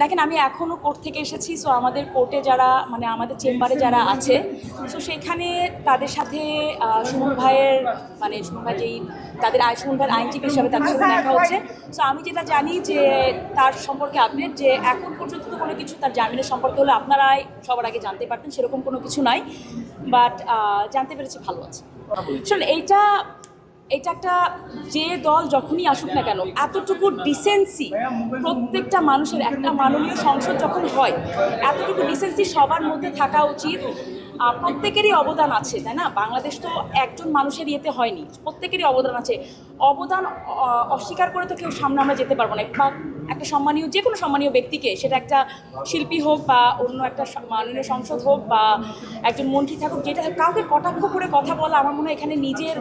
দেখেন আমি এখনও কোর্ট থেকে এসেছি সো আমাদের কোর্টে যারা মানে আমাদের চেম্বারে যারা আছে সো সেখানে তাদের সাথে সুমন ভাইয়ের মানে সুমন ভাই যেই তাদের আয় সুমন ভাইয়ের আইনজীবী হিসাবে তাদের সাথে দেখা হচ্ছে। সো আমি যেটা জানি যে তার সম্পর্কে আপডেট যে এখন পর্যন্ত তো কোনো কিছু তার জামিনের সম্পর্কে হলে আপনারাই সবার আগে জানতে পারতেন সেরকম কোনো কিছু নাই। বাট জানতে পেরেছি ভালো আছে। শোন এইটা এটা একটা যে দল যখনই আসুক না কেন, এতটুকু ডিসেন্সি প্রত্যেকটা মানুষের, একটা মাননীয় সংসদ যখন হয়, এতটুকু ডিসেন্সি সবার মধ্যে থাকা উচিত। প্রত্যেকেরই অবদান আছে, তাই না? বাংলাদেশ তো একজন মানুষের ইয়েতে হয়নি। প্রত্যেকেরই অবদান আছে। অবদান অস্বীকার করে তো কেউ সামনে আমরা যেতে পারব না। বা একটা সম্মানীয়, যে কোনো সম্মানীয় ব্যক্তিকে, সেটা একটা শিল্পী হোক বা অন্য একটা মাননীয় সংসদ হোক বা একজন মন্ত্রী থাকুক, যেটা কাউকে কটাক্ষ করে কথা বলা আমার মনে হয় এখানে নিজের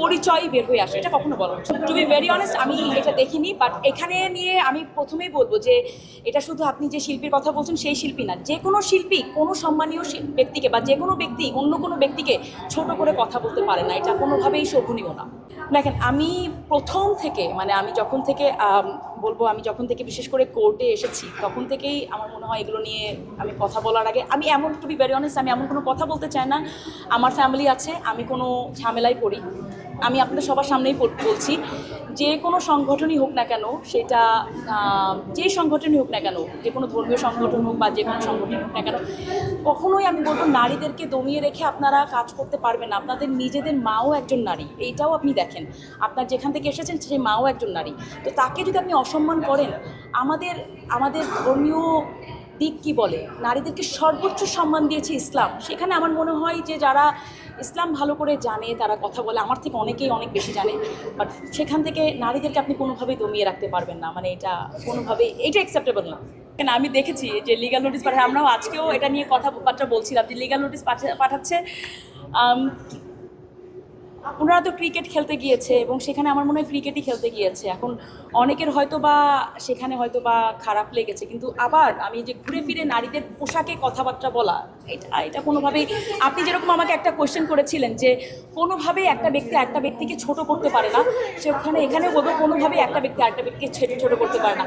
পরিচয় বের হয়ে আসে। এটা কখনো বলো টু বি ভেরি অনেস্ট আমি এটা দেখিনি বাট এখানে নিয়ে আমি প্রথমেই বলব যে এটা শুধু আপনি যে শিল্পীর কথা বলছেন, সেই শিল্পী না। যে কোনো শিল্পী, কোনো সম্মানীয় ব্যক্তিকে বা যে কোনো ব্যক্তি অন্য কোনো ব্যক্তিকে ছোট করে কথা বলতে পারে না, এটা কোনোভাবেই শোভনীয় না। দেখেন, আমি প্রথম থেকে মানে আমি যখন থেকে বলব আমি যখন থেকে বিশেষ করে কোর্টে এসেছি, তখন থেকেই আমার মনে হয় এগুলো নিয়ে আমি কথা বলার আগে, আমি এমন টু বি ভেরি অনেস্ট আমি এমন কোনো কথা বলতে চাই না। আমার ফ্যামিলি আছে, আমি কোনো ঝামেলায় পড়ি। আমি আপনাদের সবার সামনেই বলছি, যে কোনো সংগঠনই হোক না কেন, সেটা যে সংগঠনই হোক না কেন, যে কোনো ধর্মীয় সংগঠন হোক বা যে কোনো সংগঠন হোক না কেন কখনোই আমি বলব নারীদেরকে দমিয়ে রেখে আপনারা কাজ করতে পারবেন না। আপনাদের নিজেদের মাও একজন নারী, এইটাও আপনি দেখেন। আপনার যেখান থেকে এসেছেন সেই মাও একজন নারী। তো তাকে যদি আপনি অসম্মান করেন, আমাদের আমাদের ধর্মীয় দিক কি বলে? নারীদেরকে সর্বোচ্চ সম্মান দিয়েছে ইসলাম। সেখানে আমার মনে হয় যে যারা ইসলাম ভালো করে জানে, তারা কথা বলে, আমার থেকে অনেকেই অনেক বেশি জানে বাট সেখান থেকে নারীদেরকে আপনি কোনোভাবেই দমিয়ে রাখতে পারবেন না। মানে এটা কোনোভাবেই, এটা অ্যাকসেপ্টেবল না। কেন আমি দেখেছি যে লিগাল নোটিশ পাঠায় আমরাও আজকেও এটা নিয়ে কথাবার্তা বলছিলাম যে লিগাল নোটিশ পাঠাচ্ছে ওনারা তো ক্রিকেট খেলতে গিয়েছে এবং সেখানে আমার মনে হয় ক্রিকেটই খেলতে গিয়েছে। এখন অনেকের হয়তো বা সেখানে হয়তো বা খারাপ লেগেছে, কিন্তু আবার আমি যে ঘুরে ফিরে নারীদের পোশাকে কথাবার্তা বলা, এটা এটা কোনোভাবেই, আপনি যেরকম আমাকে একটা কোয়েশ্চেন করেছিলেন যে কোনোভাবেই একটা ব্যক্তি একটা ব্যক্তিকে ছোট করতে পারে না, সেখানে এখানে বলব কোনোভাবেই একটা ব্যক্তি আরেকটা ব্যক্তিকে ছেড়ে ছোট করতে পারে না।